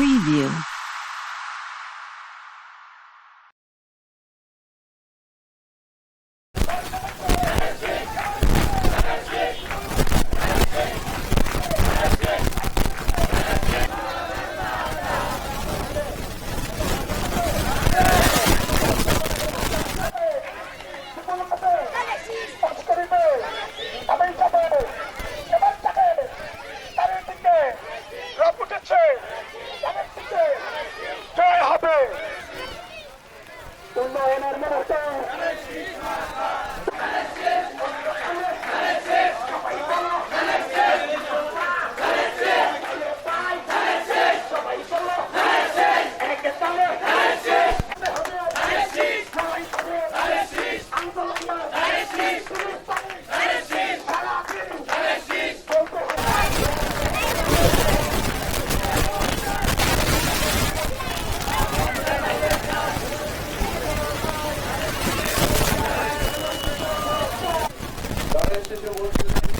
появилась. Bundan önemli olsa. ইনশাল্লাহ ইনশাআল্লাহ কেন কি জনগণের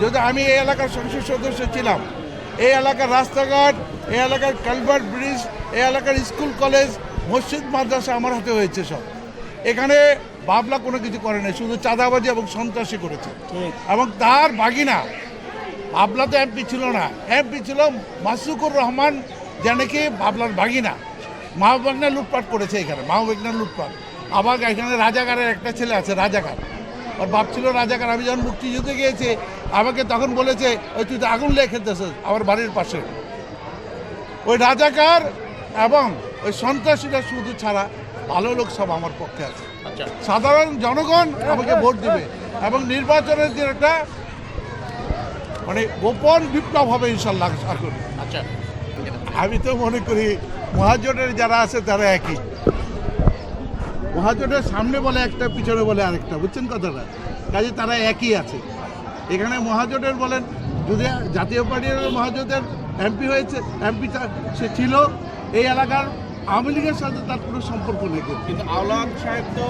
যদি আমি এই এলাকার সংসদ সদস্য ছিলাম এই এলাকার রাস্তাঘাট এই এলাকার কালভার্ট ব্রিজ এই এলাকার স্কুল কলেজ মসজিদ মাদ্রাসা আমার হাতে হয়েছে সব। এখানে বাবলা কোনো কিছু করে নাই শুধু চাঁদাবাজি এবং সন্ত্রাসী করেছে। এবং তার বাগিনা বাবলা তো এমপি ছিল না। এমপি ছিল মাসুকুর রহমান যা নাকি বাবলার বাগিনা। মা বাগনা লুটপাট করেছে এখানে মা বাগনা লুটপাট। আবার এখানে রাজাকারের একটা ছেলে আছে রাজাকার। ওর বাপ ছিল রাজাকার আমি যখন মুক্তিযুদ্ধে গিয়েছি আমাকে তখন বলেছে ওই তুই তো আগুন লেগে খেলতেছিস আমার বাড়ির পাশে। ওই রাজাকার এবং ওই সন্ত্রাসীরা শুধু ছাড়া ভালো লোক সব আমার পক্ষে আছে। আচ্ছা। সাধারণ জনগণ আমাকে ভোট দিবে এবং নির্বাচনের যে একটা মানে গোপন বিপ্লব হবে ইনশাল্লাহ আশা করি আচ্ছা। আমি তো মনে করি মহাজোটের যারা আছে তারা একই। মহাজোটের সামনে বলে একটা পিছনে বলে আরেকটা বুঝছেন কথাটা? কাজে তারা একই আছে। এখানে মহাজোটের বলেন যদি জাতীয় পার্টির মহাজোটের এমপি হয়েছে এমপি সে ছিল এই এলাকার আওয়ামী লীগের সাথে তার কোনো সম্পর্ক নেই কিন্তু। আওলাদ সাহেব তো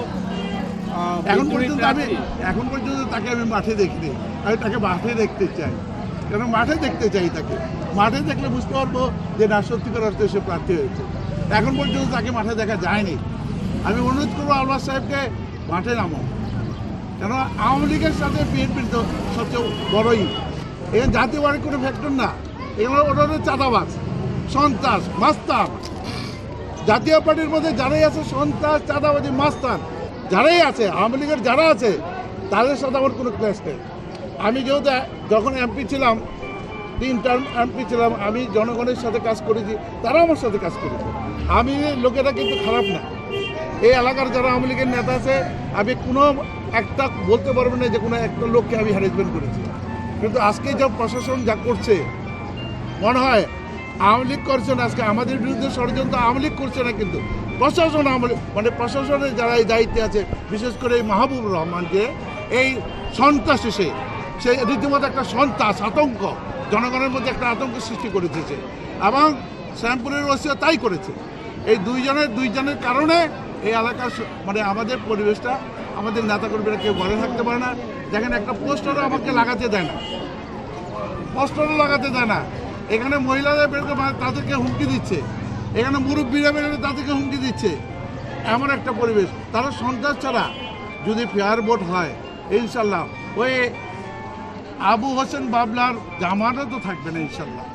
এখন পর্যন্ত আমি এখন পর্যন্ত তাকে আমি মাঠে দেখিনি। আমি তাকে মাঠে দেখতে চাই। কেন মাঠে দেখতে চাই তাকে? মাঠে দেখলে বুঝতে পারব যে না সত্যিকার অর্থে সে প্রার্থী হয়েছে। এখন পর্যন্ত তাকে মাঠে দেখা যায়নি। আমি অনুরোধ করব আলবাস সাহেবকে মাঠে নামো। কেন আওয়ামী লীগের সাথে বিএনপির সবচেয়ে বড়ই। এখানে জাতীয় বাড়ির কোনো ফ্যাক্টর না। এগুলো ওটা হলো চাঁদাবাজ, সন্ত্রাস, মাস্তান। জাতীয় পার্টির মধ্যে যারাই আছে সন্ত্রাস, চাঁদাবাজি, মাস্তান, যারাই আছে, আওয়ামী লীগের যারা আছে, তাদের সাথে আমার কোনো ক্লাস নেই। আমি যেহেতু যখন এমপি ছিলাম, তিন টার্ম এমপি ছিলাম, আমি জনগণের সাথে কাজ করেছি তারা আমার সাথে কাজ করেছে। আমি লোকেরা কিন্তু খারাপ না। এই এলাকার যারা আওয়ামী লীগের নেতা আছে, আমি কোনো একটা বলতে পারব না যে কোনো একটা লোককে আমি হ্যারেসমেন্ট করেছি। কিন্তু আজকে যা প্রশাসন যা করছে, মনে হয় আওয়ামী লীগ করছে না, আজকে আমাদের বিরুদ্ধে ষড়যন্ত্র আওয়ামী লীগ করছে না কিন্তু প্রশাসন আওয়ামী মানে প্রশাসনের যারা এই দায়িত্বে আছে, বিশেষ করে এই মাহবুবুর রহমানকে, এই সন্ত্রাস সে সে রীতিমতো একটা সন্ত্রাস, আতঙ্ক, জনগণের মধ্যে একটা আতঙ্ক সৃষ্টি করে দিয়েছে এবং শ্যামপুরের ওসিও তাই করেছে। এই দুইজনের দুইজনের কারণে এই এলাকার মানে আমাদের পরিবেশটা, আমাদের নেতাকর্মীরা কেউ ঘরে থাকতে পারে না। দেখেন একটা পোস্টারও আমাকে লাগাতে দেয় না। পোস্টারও লাগাতে দেয় না। এখানে মহিলাদের বের করে মা- তাদেরকে হুমকি দিচ্ছে। এখানে মুরব্বীরা বেরোলে তাদেরকে হুমকি দিচ্ছে। এমন একটা পরিবেশ। তারা সন্ত্রাস ছাড়া যদি ফেয়ার ভোট হয়, ইনশাল্লাহ। ওই আবু হোসেন বাবলার জামানও তো থাকবে না, ইনশাল্লাহ।